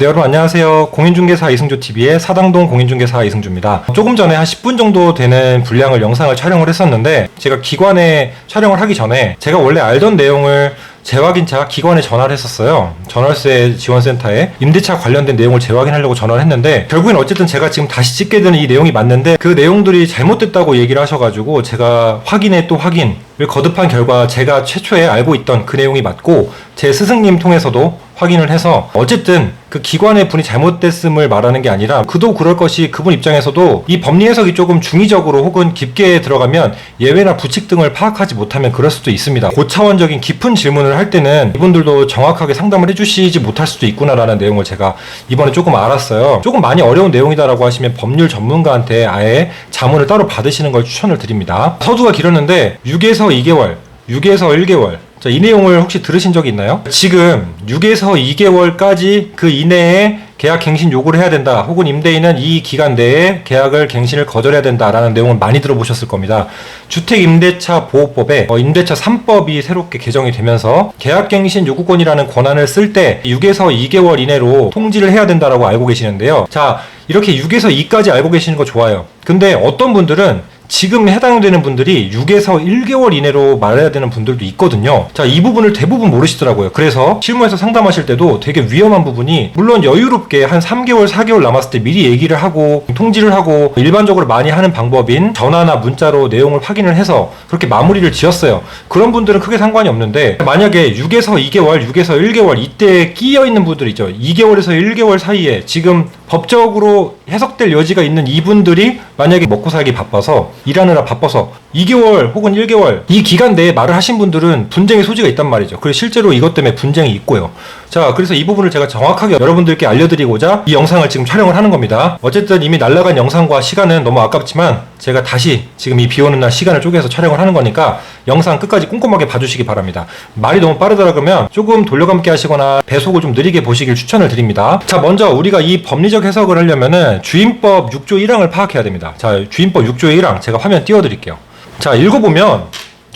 네, 여러분 안녕하세요. 공인중개사 이승조TV의 사당동 공인중개사 이승조입니다. 조금 전에 한 10분 정도 되는 분량을 영상을 촬영을 했었는데 제가 기관에 촬영을 하기 전에 제가 원래 알던 내용을 재확인차 기관에 전화를 했었어요. 전월세 지원센터에 임대차 관련된 내용을 재확인하려고 전화를 했는데 결국엔 어쨌든 제가 지금 다시 찍게 되는 이 내용이 맞는데 그 내용들이 잘못됐다고 얘기를 하셔가지고 제가 확인에 또 확인을 거듭한 결과 제가 최초에 알고 있던 그 내용이 맞고 제 스승님 통해서도 확인을 해서 어쨌든 그 기관의 분이 잘못됐음을 말하는 게 아니라 그도 그럴 것이 그분 입장에서도 이 법리 해석이 조금 중의적으로 혹은 깊게 들어가면 예외나 부칙 등을 파악하지 못하면 그럴 수도 있습니다. 고차원적인 깊은 질문을 할 때는 이분들도 정확하게 상담을 해주시지 못할 수도 있구나라는 내용을 제가 이번에 조금 알았어요. 조금 많이 어려운 내용이다라고 하시면 법률 전문가한테 아예 자문을 따로 받으시는 걸 추천을 드립니다. 서두가 길었는데 6에서 2개월, 6에서 1개월, 자, 이 내용을 혹시 들으신 적이 있나요? 지금 6에서 2개월까지 그 이내에 계약 갱신 요구를 해야 된다. 혹은 임대인은 이 기간 내에 계약을 갱신을 거절해야 된다라는 내용을 많이 들어보셨을 겁니다. 주택 임대차 보호법에 어, 임대차 3법이 새롭게 개정이 되면서 계약 갱신 요구권이라는 권한을 쓸 때 6에서 2개월 이내로 통지를 해야 된다라고 알고 계시는데요. 자, 이렇게 6에서 2까지 알고 계시는 거 좋아요. 근데 어떤 분들은 지금 해당되는 분들이 6에서 1개월 이내로 말해야 되는 분들도 있거든요. 자, 이 부분을 대부분 모르시더라고요. 그래서 실무에서 상담하실 때도 되게 위험한 부분이 물론 여유롭게 한 3개월, 4개월 남았을 때 미리 얘기를 하고 통지를 하고 일반적으로 많이 하는 방법인 전화나 문자로 내용을 확인을 해서 그렇게 마무리를 지었어요. 그런 분들은 크게 상관이 없는데 만약에 6에서 2개월, 6에서 1개월 이때 끼어 있는 분들 있죠. 2개월에서 1개월 사이에 지금 법적으로 해석될 여지가 있는 이분들이 만약에 먹고 살기 바빠서 일하느라 바빠서 2개월 혹은 1개월 이 기간 내에 말을 하신 분들은 분쟁의 소지가 있단 말이죠. 그래서 실제로 이것 때문에 분쟁이 있고요. 자, 그래서 이 부분을 제가 정확하게 여러분들께 알려드리고자 이 영상을 지금 촬영을 하는 겁니다. 어쨌든 이미 날라간 영상과 시간은 너무 아깝지만 제가 다시 지금 이 비 오는 날 시간을 쪼개서 촬영을 하는 거니까 영상 끝까지 꼼꼼하게 봐주시기 바랍니다. 말이 너무 빠르더라 그러면 조금 돌려감기 하시거나 배속을 좀 느리게 보시길 추천을 드립니다. 자, 먼저 우리가 이 법리적 해석을 하려면은 주임법 6조 1항을 파악해야 됩니다. 자, 주임법 6조 1항 제가 화면 띄워드릴게요. 자, 읽어보면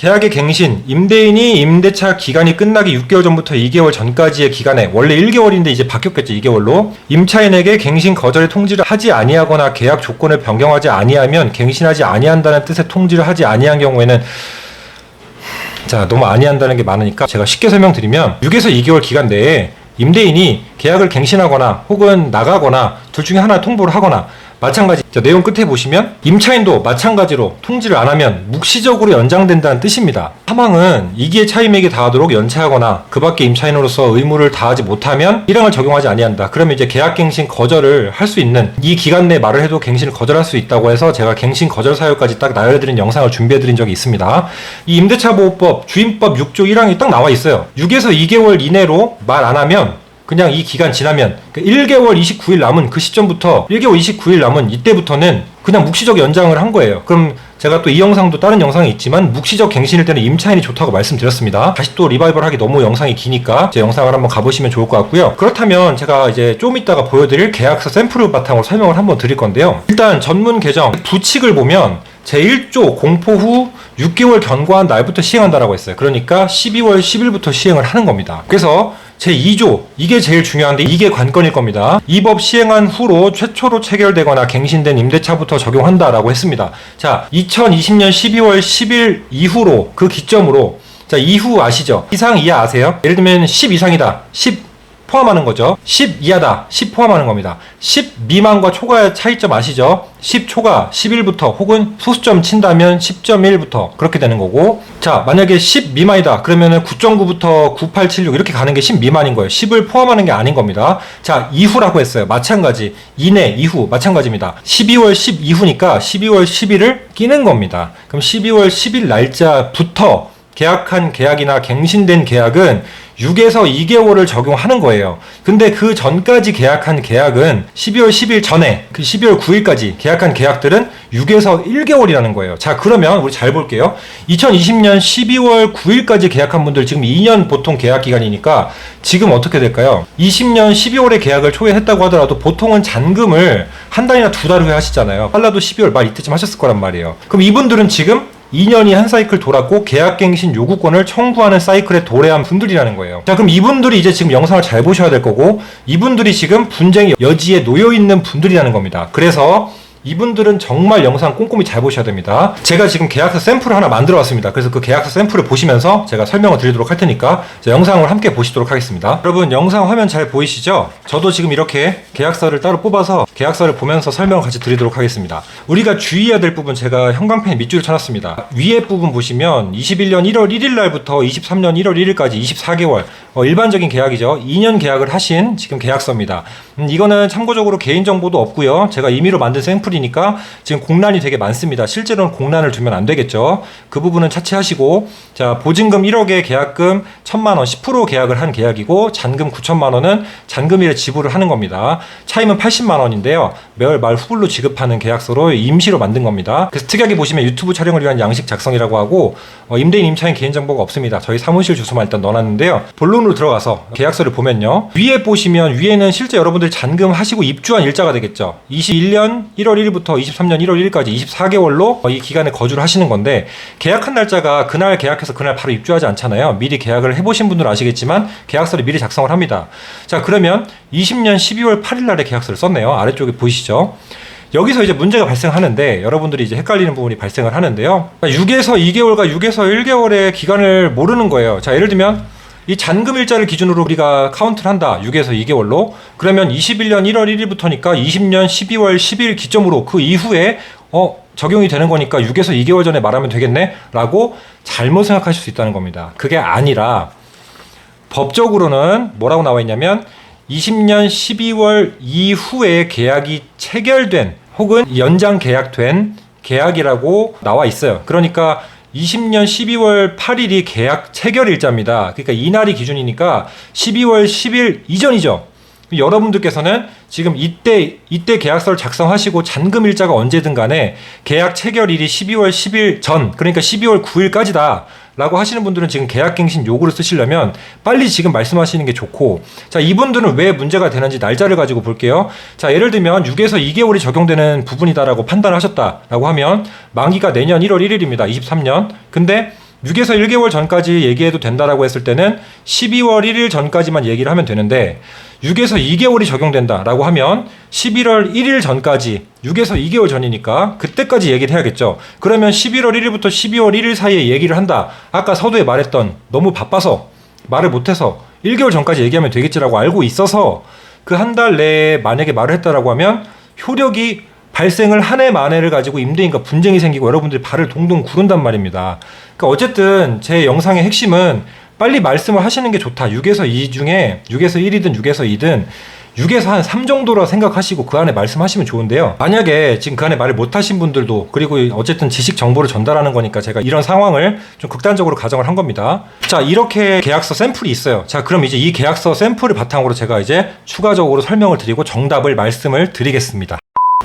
계약의 갱신, 임대인이 임대차 기간이 끝나기 6개월 전부터 2개월 전까지의 기간에 원래 1개월인데 이제 바뀌었겠죠 2개월로. 임차인에게 갱신 거절의 통지를 하지 아니하거나 계약 조건을 변경하지 아니하면 갱신하지 아니한다는 뜻의 통지를 하지 아니한 경우에는 자 너무 아니한다는 게 많으니까 제가 쉽게 설명드리면 6에서 2개월 기간 내에 임대인이 계약을 갱신하거나 혹은 나가거나 둘 중에 하나 통보를 하거나 마찬가지 자, 내용 끝에 보시면 임차인도 마찬가지로 통지를 안 하면 묵시적으로 연장된다는 뜻입니다. 사망은 이기의 차임에게 다하도록 연체하거나 그 밖에 임차인으로서 의무를 다하지 못하면 1항을 적용하지 아니한다. 그러면 이제 계약갱신 거절을 할 수 있는 이 기간 내 말을 해도 갱신을 거절할 수 있다고 해서 제가 갱신 거절 사유까지 딱 나열해드린 영상을 준비해드린 적이 있습니다. 이 임대차 보호법 주임법 6조 1항이 딱 나와 있어요. 6에서 2개월 이내로 말 안 하면 그냥 이 기간 지나면 1개월 29일 남은 그 시점부터 1개월 29일 남은 이때부터는 그냥 묵시적 연장을 한 거예요. 그럼 제가 또 이 영상도 다른 영상이 있지만 묵시적 갱신일 때는 임차인이 좋다고 말씀드렸습니다. 다시 또 리바이벌 하기 너무 영상이 기니까 제 영상을 한번 가보시면 좋을 것 같고요. 그렇다면 제가 이제 좀 이따가 보여드릴 계약서 샘플을 바탕으로 설명을 한번 드릴 건데요. 일단 전문 개정 부칙을 보면 제1조 공포 후 6개월 경과한 날부터 시행한다라고 했어요. 그러니까 12월 10일부터 시행을 하는 겁니다. 그래서 제2조 이게 제일 중요한데 이게 관건일 겁니다. 이 법 시행한 후로 최초로 체결되거나 갱신된 임대차부터 적용한다라고 했습니다. 자, 2020년 12월 10일 이후로 그 기점으로 자, 이후 아시죠? 이상 이하 아세요? 예를 들면 10 이상이다. 10 포함하는 거죠. 10 이하다. 10 포함하는 겁니다. 10 미만과 초과의 차이점 아시죠? 10 초과 11부터 혹은 소수점 친다면 10.1부터 그렇게 되는 거고 자 만약에 10 미만이다 그러면은 9.9부터 9876 이렇게 가는 게 10 미만인 거예요 10을 포함하는 게 아닌 겁니다 자 이후라고 했어요 마찬가지 이내 이후 마찬가지입니다 12월 10 이후니까 12월 10일을 끼는 겁니다 그럼 12월 10일 날짜부터 계약한 계약이나 갱신된 계약은 6에서 2개월을 적용하는 거예요. 근데 그 전까지 계약한 계약은 12월 10일 전에 그 12월 9일까지 계약한 계약들은 6에서 1개월이라는 거예요. 자, 그러면 우리 잘 볼게요. 2020년 12월 9일까지 계약한 분들 지금 2년 보통 계약 기간이니까 지금 어떻게 될까요? 20년 12월에 계약을 초회했다고 하더라도 보통은 잔금을 한 달이나 두 달 후에 하시잖아요. 빨라도 12월 말 이때쯤 하셨을 거란 말이에요. 그럼 이분들은 지금 2년이 한 사이클 돌았고 계약갱신 요구권을 청구하는 사이클에 도래한 분들이라는 거예요. 자, 그럼 이분들이 이제 지금 영상을 잘 보셔야 될 거고 이분들이 지금 분쟁의 여지에 놓여 있는 분들이라는 겁니다. 그래서 이분들은 정말 영상 꼼꼼히 잘 보셔야 됩니다. 제가 지금 계약서 샘플을 하나 만들어 왔습니다. 그래서 그 계약서 샘플을 보시면서 제가 설명을 드리도록 할 테니까 자, 영상을 함께 보시도록 하겠습니다. 여러분 영상 화면 잘 보이시죠? 저도 지금 이렇게 계약서를 따로 뽑아서 계약서를 보면서 설명을 같이 드리도록 하겠습니다. 우리가 주의해야 될 부분 제가 형광펜 밑줄을 쳐놨습니다. 위에 부분 보시면 21년 1월 1일 날부터 23년 1월 1일까지 24개월 어, 일반적인 계약이죠. 2년 계약을 하신 지금 계약서입니다. 음, 이거는 참고적으로 개인정보도 없고요. 제가 임의로 만든 샘플이 니까 지금 공란이 되게 많습니다. 실제로는 공란을 두면 안 되겠죠. 그 부분은 차치하시고 자 보증금 1억에 계약금 1천만 원 10% 계약을 한 계약이고 잔금 9천만 원은 잔금일에 지불을 하는 겁니다. 차임은 80만 원인데요. 매월 말 후불로 지급하는 계약서로 임시로 만든 겁니다. 그래서 특이하게 보시면 유튜브 촬영을 위한 양식 작성이라고 하고 어, 임대인 임차인 개인정보가 없습니다. 저희 사무실 주소만 일단 넣어놨는데요. 본론으로 들어가서 계약서를 보면요. 위에 보시면 위에는 실제 여러분들이 잔금 하시고 입주한 일자가 되겠죠. 21년 1월 1일부터 23년 1월 1일까지 24개월로 이 기간에 거주를 하시는 건데 계약한 날짜가 그날 계약해서 그날 바로 입주하지 않잖아요. 미리 계약을 해보신 분들은 아시겠지만 계약서를 미리 작성을 합니다. 자 그러면 20년 12월 8일 날에 계약서를 썼네요. 아래쪽에 보이시죠? 여기서 이제 문제가 발생하는데 여러분들이 이제 헷갈리는 부분이 발생을 하는데요. 6에서 2개월과 6에서 1개월의 기간을 모르는 거예요. 자, 예를 들면 이 잔금 일자를 기준으로 우리가 카운트를 한다. 6에서 2개월로. 그러면 21년 1월 1일부터니까 20년 12월 10일 기점으로 그 이후에 어 적용이 되는 거니까 6에서 2개월 전에 말하면 되겠네? 라고 잘못 생각하실 수 있다는 겁니다. 그게 아니라 법적으로는 뭐라고 나와 있냐면 20년 12월 이후에 계약이 체결된 혹은 연장 계약된 계약이라고 나와 있어요. 그러니까 20년 12월 8일이 계약 체결 일자입니다. 그러니까 이날이 기준이니까 12월 10일 이전이죠. 여러분들께서는 지금 이때 이때 계약서를 작성하시고 잔금 일자가 언제든 간에 계약 체결일이 12월 10일 전 그러니까 12월 9일까지다. 라고 하시는 분들은 지금 계약갱신 요구를 쓰시려면 빨리 지금 말씀하시는 게 좋고 자 이분들은 왜 문제가 되는지 날짜를 가지고 볼게요. 자 예를 들면 6에서 2개월이 적용되는 부분이다라고 판단을 하셨다라고 하면 만기가 내년 1월 1일입니다. 23년. 근데 6에서 1개월 전까지 얘기해도 된다라고 했을 때는 12월 1일 전까지만 얘기를 하면 되는데 6에서 2개월이 적용된다라고 하면 11월 1일 전까지 6에서 2개월 전이니까 그때까지 얘기를 해야겠죠. 그러면 11월 1일부터 12월 1일 사이에 얘기를 한다. 아까 서두에 말했던 너무 바빠서 말을 못해서 1개월 전까지 얘기하면 되겠지라고 알고 있어서 그 한 달 내에 만약에 말을 했다라고 하면 효력이 발생을 한 해 만에를 가지고 임대인과 분쟁이 생기고 여러분들이 발을 동동 구른단 말입니다. 그러니까 어쨌든 제 영상의 핵심은 빨리 말씀을 하시는 게 좋다. 6에서 2 중에 6에서 1이든 6에서 2든 6에서 한 3 정도라 생각하시고 그 안에 말씀하시면 좋은데요. 만약에 지금 그 안에 말을 못 하신 분들도 그리고 어쨌든 지식 정보를 전달하는 거니까 제가 이런 상황을 좀 극단적으로 가정을 한 겁니다. 자, 이렇게 계약서 샘플이 있어요. 자, 그럼 이제 이 계약서 샘플을 바탕으로 제가 이제 추가적으로 설명을 드리고 정답을 말씀을 드리겠습니다.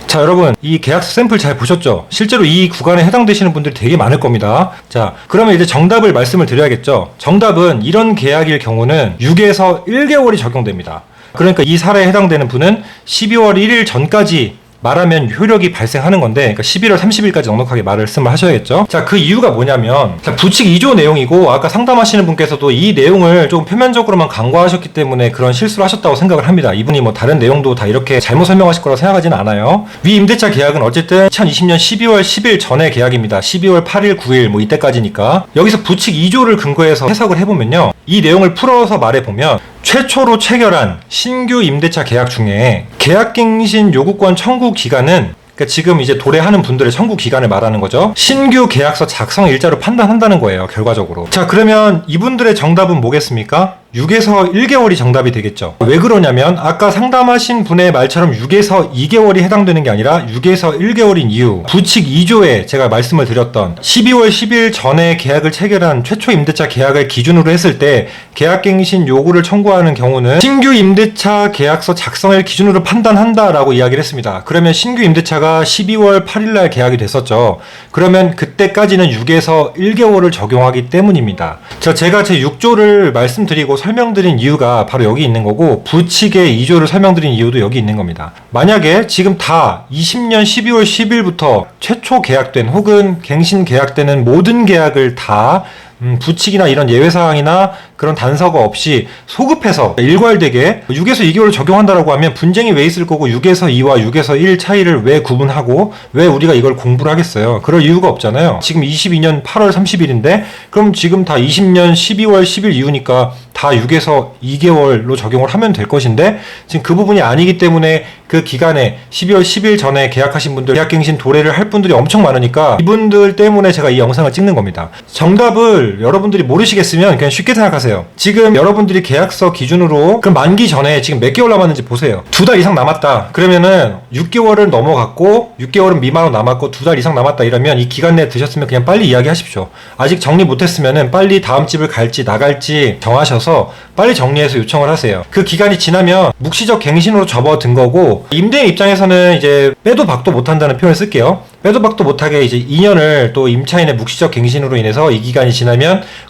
자 여러분 이 계약서 샘플 잘 보셨죠? 실제로 이 구간에 해당되시는 분들이 되게 많을 겁니다. 자 그러면 이제 정답을 말씀을 드려야겠죠. 정답은 이런 계약일 경우는 6에서 1개월이 적용됩니다. 그러니까 이 사례에 해당되는 분은 12월 1일 전까지 말하면 효력이 발생하는 건데 그러니까 11월 30일까지 넉넉하게 말씀을 하셔야겠죠. 자, 그 이유가 뭐냐면 자, 부칙 2조 내용이고 아까 상담하시는 분께서도 이 내용을 좀 표면적으로만 간과하셨기 때문에 그런 실수를 하셨다고 생각을 합니다. 이분이 뭐 다른 내용도 다 이렇게 잘못 설명하실 거라고 생각하지는 않아요. 위 임대차 계약은 어쨌든 2020년 12월 10일 전에 계약입니다. 12월 8일, 9일 뭐 이때까지니까 여기서 부칙 2조를 근거해서 해석을 해보면요. 이 내용을 풀어서 말해보면 최초로 체결한 신규 임대차 계약 중에 계약갱신 요구권 청구 기간은 그러니까 지금 이제 도래하는 분들의 청구 기간을 말하는 거죠. 신규 계약서 작성 일자로 판단한다는 거예요, 결과적으로. 자, 그러면 이분들의 정답은 뭐겠습니까? 6에서 1개월이 정답이 되겠죠. 왜 그러냐면 아까 상담하신 분의 말처럼 6에서 2개월이 해당되는 게 아니라 6에서 1개월인 이유. 부칙 2조에 제가 말씀을 드렸던 12월 10일 전에 계약을 체결한 최초 임대차 계약을 기준으로 했을 때 계약갱신 요구를 청구하는 경우는 신규 임대차 계약서 작성을 기준으로 판단한다라고 이야기를 했습니다. 그러면 신규 임대차가 12월 8일 날 계약이 됐었죠. 그러면 그때까지는 6에서 1개월을 적용하기 때문입니다. 자, 제가 제 6조를 말씀드리고 설명드린 이유가 바로 여기 있는 거고 부칙의 2조를 설명드린 이유도 여기 있는 겁니다. 만약에 지금 다 20년 12월 10일부터 최초 계약된 혹은 갱신 계약되는 모든 계약을 다 음, 부칙이나 이런 예외사항이나 그런 단서가 없이 소급해서 일괄되게 6에서 2개월을 적용한다라고 하면 분쟁이 왜 있을 거고 6에서 2와 6에서 1 차이를 왜 구분하고 왜 우리가 이걸 공부를 하겠어요? 그럴 이유가 없잖아요. 지금 22년 8월 30일인데 그럼 지금 다 20년 12월 10일 이후니까 다 6에서 2개월로 적용을 하면 될 것인데 지금 그 부분이 아니기 때문에 그 기간에 12월 10일 전에 계약하신 분들 계약갱신 도래를 할 분들이 엄청 많으니까 이분들 때문에 제가 이 영상을 찍는 겁니다. 정답을 여러분들이 모르시겠으면 그냥 쉽게 생각하세요. 지금 여러분들이 계약서 기준으로 그 만기 전에 지금 몇 개월 남았는지 보세요. 두 달 이상 남았다. 그러면은 6개월을 넘어갔고 6개월은 미만으로 남았고 두 달 이상 남았다 이러면 이 기간 내에 드셨으면 그냥 빨리 이야기하십시오. 아직 정리 못했으면은 빨리 다음 집을 갈지 나갈지 정하셔서 빨리 정리해서 요청을 하세요. 그 기간이 지나면 묵시적 갱신으로 접어든 거고 임대인 입장에서는 이제 빼도 박도 못한다는 표현을 쓸게요. 빼도 박도 못하게 이제 2년을 또 임차인의 묵시적 갱신으로 인해서 이 기간이 지나면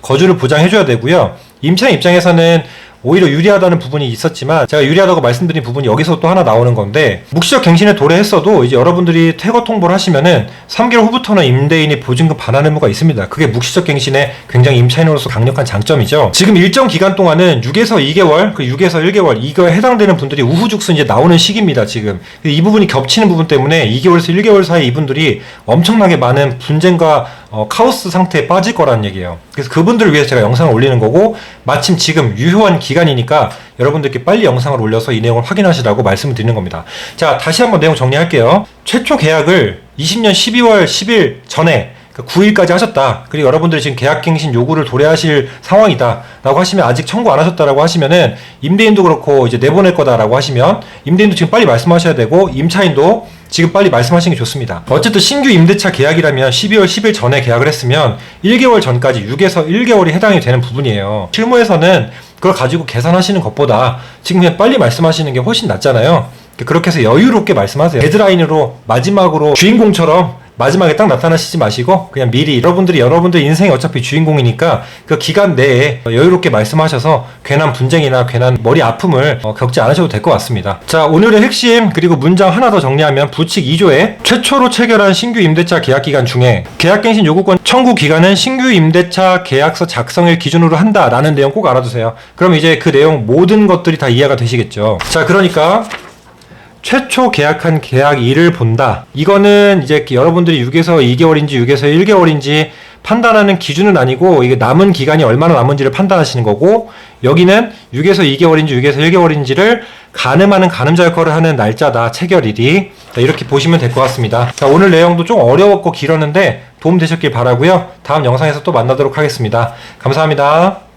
거주를 보장해줘야 되고요. 임차인 입장에서는 오히려 유리하다는 부분이 있었지만 제가 유리하다고 말씀드린 부분이 여기서 또 하나 나오는 건데 묵시적 갱신에 도래했어도 이제 여러분들이 퇴거 통보를 하시면은 3개월 후부터는 임대인이 보증금 반환 의무가 있습니다. 그게 묵시적 갱신의 굉장히 임차인으로서 강력한 장점이죠. 지금 일정 기간 동안은 6에서 2개월, 그 6에서 1개월 이거에 해당되는 분들이 우후죽순 이제 나오는 시기입니다. 지금 이 부분이 겹치는 부분 때문에 2개월에서 1개월 사이 이분들이 엄청나게 많은 분쟁과 어, 카오스 상태에 빠질 거라는 얘기예요. 그래서 그분들을 위해서 제가 영상을 올리는 거고 마침 지금 유효한 기간이니까 여러분들께 빨리 영상을 올려서 이 내용을 확인하시라고 말씀을 드리는 겁니다. 자, 다시 한번 내용 정리할게요. 최초 계약을 20년 12월 10일 전에 9일까지 하셨다. 그리고 여러분들이 지금 계약갱신 요구를 도래하실 상황이다. 라고 하시면 아직 청구 안 하셨다라고 하시면은 임대인도 그렇고 이제 내보낼 거다라고 하시면 임대인도 지금 빨리 말씀하셔야 되고 임차인도 지금 빨리 말씀하시는 게 좋습니다. 어쨌든 신규 임대차 계약이라면 12월 10일 전에 계약을 했으면 1개월 전까지 6에서 1개월이 해당이 되는 부분이에요. 실무에서는 그걸 가지고 계산하시는 것보다 지금 그냥 빨리 말씀하시는 게 훨씬 낫잖아요. 그렇게 해서 여유롭게 말씀하세요. 데드라인으로 마지막으로 주인공처럼 마지막에 딱 나타나시지 마시고 그냥 미리 여러분들이 여러분들 인생이 어차피 주인공이니까 그 기간 내에 여유롭게 말씀하셔서 괜한 분쟁이나 괜한 머리 아픔을 어, 겪지 않으셔도 될 것 같습니다. 자 오늘의 핵심 그리고 문장 하나 더 정리하면 부칙 2조에 최초로 체결한 신규 임대차 계약 기간 중에 계약갱신 요구권 청구 기간은 신규 임대차 계약서 작성일 기준으로 한다라는 내용 꼭 알아두세요. 그럼 이제 그 내용 모든 것들이 다 이해가 되시겠죠. 자 그러니까 최초 계약한 계약 일을 본다. 이거는 이제 여러분들이 6에서 2개월인지 6에서 1개월인지 판단하는 기준은 아니고 이게 남은 기간이 얼마나 남은지를 판단하시는 거고 여기는 6에서 2개월인지 6에서 1개월인지를 가늠하는 가늠자 역할을 하는 날짜다. 체결일이. 자, 이렇게 보시면 될 것 같습니다. 자, 오늘 내용도 좀 어려웠고 길었는데 도움 되셨길 바라고요. 다음 영상에서 또 만나도록 하겠습니다. 감사합니다